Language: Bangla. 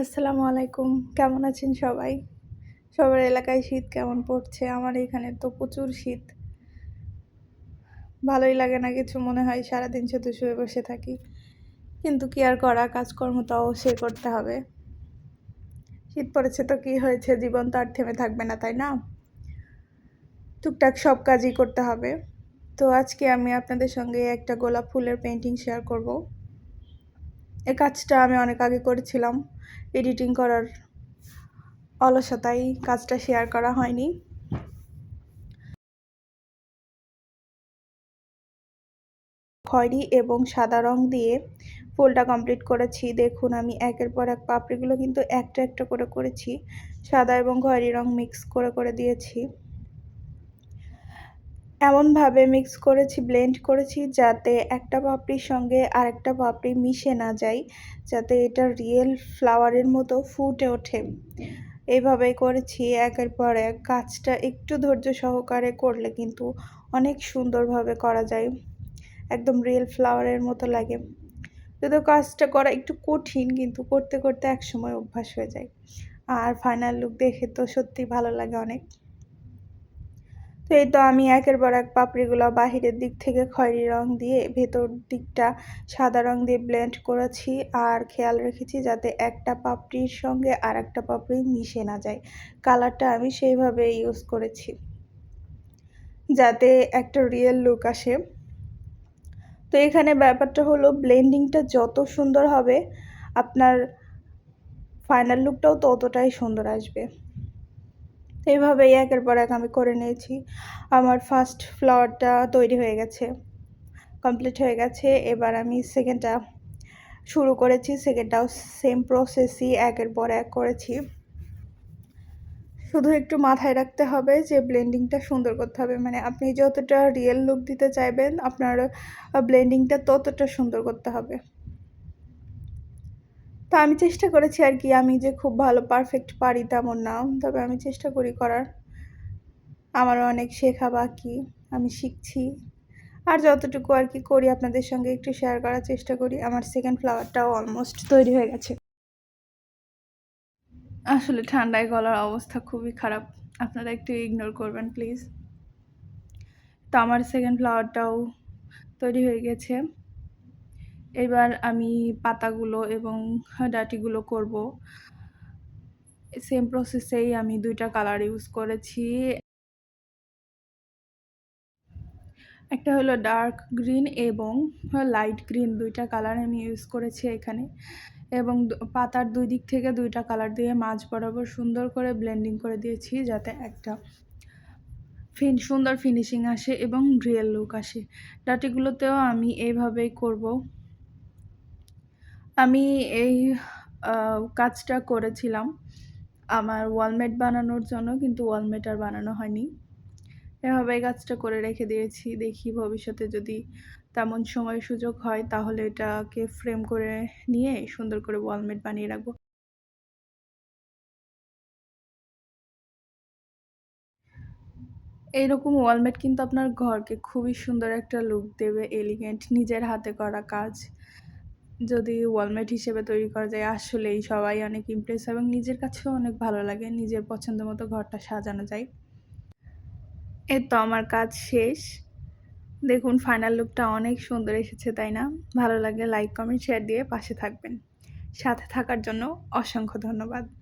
আসসালামু আলাইকুম। কেমন আছেন সবাই? সবার এলাকায় শীত কেমন পড়ছে? আমার এখানে তো প্রচুর শীত। ভালোই লাগে না কিছু মনে হয়, সারাদিন শুধু শুয়ে বসে থাকি। কিন্তু কি আর করা, কাজকর্ম তো অবশ্যই করতে হবে। শীত পড়েছে তো কি হয়েছে? জীবন তো আর থেমে থাকবে না, তাই না? টুকটাক সব কাজই করতে হবে। তো আজকে আমি আপনাদের সঙ্গে একটা গোলাপ ফুলের পেন্টিং শেয়ার করব। এই কাজটা আমি অনেক আগে করেছিলাম এডিটিং করার অলসতাই কাজটা শেয়ার করা হয়নি। খয়েরি এবং সাদা রং দিয়ে ফুলটা কমপ্লিট করেছি। দেখুন আমি একের পর এক পাপড়িগুলো কিন্তু একটা একটা করে করেছি, সাদা এবং খয়েরি রং মিক্স করে করে দিয়েছি। এমনভাবে মিক্স করেছি ব্লেন্ড করেছি যাতে একটা পাপড়ির সঙ্গে আরেকটা পাপড়ি মিশে না যায়, যাতে এটা রিয়েল ফ্লাওয়ারের মতো ফুটে ওঠে। এইভাবেই করেছি, একের পর এক কাজটা একটু ধৈর্য সহকারে করলে কিন্তু অনেক সুন্দরভাবে করা যায়। একদম রিয়েল ফ্লাওয়ারের মতো লাগে। যদিও কাজটা করা একটু কঠিন, কিন্তু করতে করতে এক সময় অভ্যাস হয়ে যায়। আর ফাইনাল লুক দেখে তো সত্যি ভালো লাগে অনেক। তো এই তো আমি একের পর এক পাপড়িগুলো বাহিরের দিক থেকে খয়েরি রং দিয়ে ভেতর দিকটা সাদা রং দিয়ে ব্লেন্ড করেছি আর খেয়াল রেখেছি যাতে একটা পাপড়ির সঙ্গে আর একটা পাপড়ি মিশে না যায়। কালারটা আমি সেইভাবে ইউজ করেছি। যাতে একটা রিয়েল লুক আসে। তো এখানে ব্যাপারটা হলো ব্লেন্ডিংটা যত সুন্দর হবে, আপনার ফাইনাল লুকটাও ততটাই সুন্দর আসবে। তো এইভাবেই একের পর এক আমি করে নিয়েছি। আমার ফার্স্ট ফ্লাওয়ারটা তৈরি হয়ে গেছে কমপ্লিট হয়ে গেছে। এবার আমি সেকেন্ডটা শুরু করেছি সেকেন্ডটাও সেম প্রসেসই একের পর এক করেছি। শুধু একটু মাথায় রাখতে হবে যে ব্লেন্ডিংটা সুন্দর করতে হবে। মানে আপনি যতটা রিয়েল লুক দিতে চাইবেন, আপনার ব্লেন্ডিংটা ততটা সুন্দর করতে হবে। তো আমি চেষ্টা করেছি আর কি, আমি যে খুব ভালো পারফেক্ট পারি তেমন না। তবে আমি চেষ্টা করি করার। আমারও অনেক শেখা বাকি, আমি শিখছি। আর যতটুকু আর কি করি আপনাদের সঙ্গে একটু শেয়ার করার চেষ্টা করি, আমার সেকেন্ড ফ্লাওয়ারটাও অলমোস্ট তৈরি হয়ে গেছে। আসলে ঠান্ডায় গলার অবস্থা খুবই খারাপ, আপনারা একটু ইগনোর করবেন প্লিজ তো আমার সেকেন্ড ফ্লাওয়ারটাও তৈরি হয়ে গেছে। এবার আমি পাতাগুলো এবং ডাটিগুলো করব। সেম প্রসেসেই আমি দুইটা কালার ইউজ করেছি। একটা হলো ডার্ক গ্রিন এবং লাইট গ্রিন দুইটা কালার আমি ইউজ করেছি এখানে। এবং পাতার দুই দিক থেকে দুইটা কালার দিয়ে মাঝ বরাবর সুন্দর করে ব্লেন্ডিং করে দিয়েছি যাতে একটা ফিন সুন্দর ফিনিশিং আসে এবং রিয়েল লুক আসে। ডাটিগুলোতেও আমি এইভাবেই করব। আমি এই কাজটা করেছিলাম আমার ওয়ালমেট বানানোর জন্য, কিন্তু ওয়ালমেট আর বানানো হয়নি। এভাবে কাজটা করে রেখে দিয়েছি। দেখি ভবিষ্যতে যদি তেমন সময় সুযোগ হয়, তাহলে এটাকে ফ্রেম করে নিয়ে সুন্দর করে ওয়ালমেট বানিয়ে রাখব। এইরকম ওয়ালমেট কিন্তু আপনার ঘরকে খুবই সুন্দর একটা লুক দেবে এলিগেন্ট নিজের হাতে করা কাজ। যদি ওয়ালমেট হিসেবে তৈরি করা যায়, আসলেই সবাই অনেক ইমপ্রেস এবং নিজের কাছেও অনেক ভালো লাগে নিজের পছন্দ মতো ঘরটা সাজানো যায়। এ তো আমার কাজ শেষ। দেখুন ফাইনাল লুকটা অনেক সুন্দর এসেছে, তাই না? ভালো লাগলে লাইক কমেন্ট শেয়ার দিয়ে পাশে থাকবেন। সাথে থাকার জন্য অসংখ্য ধন্যবাদ।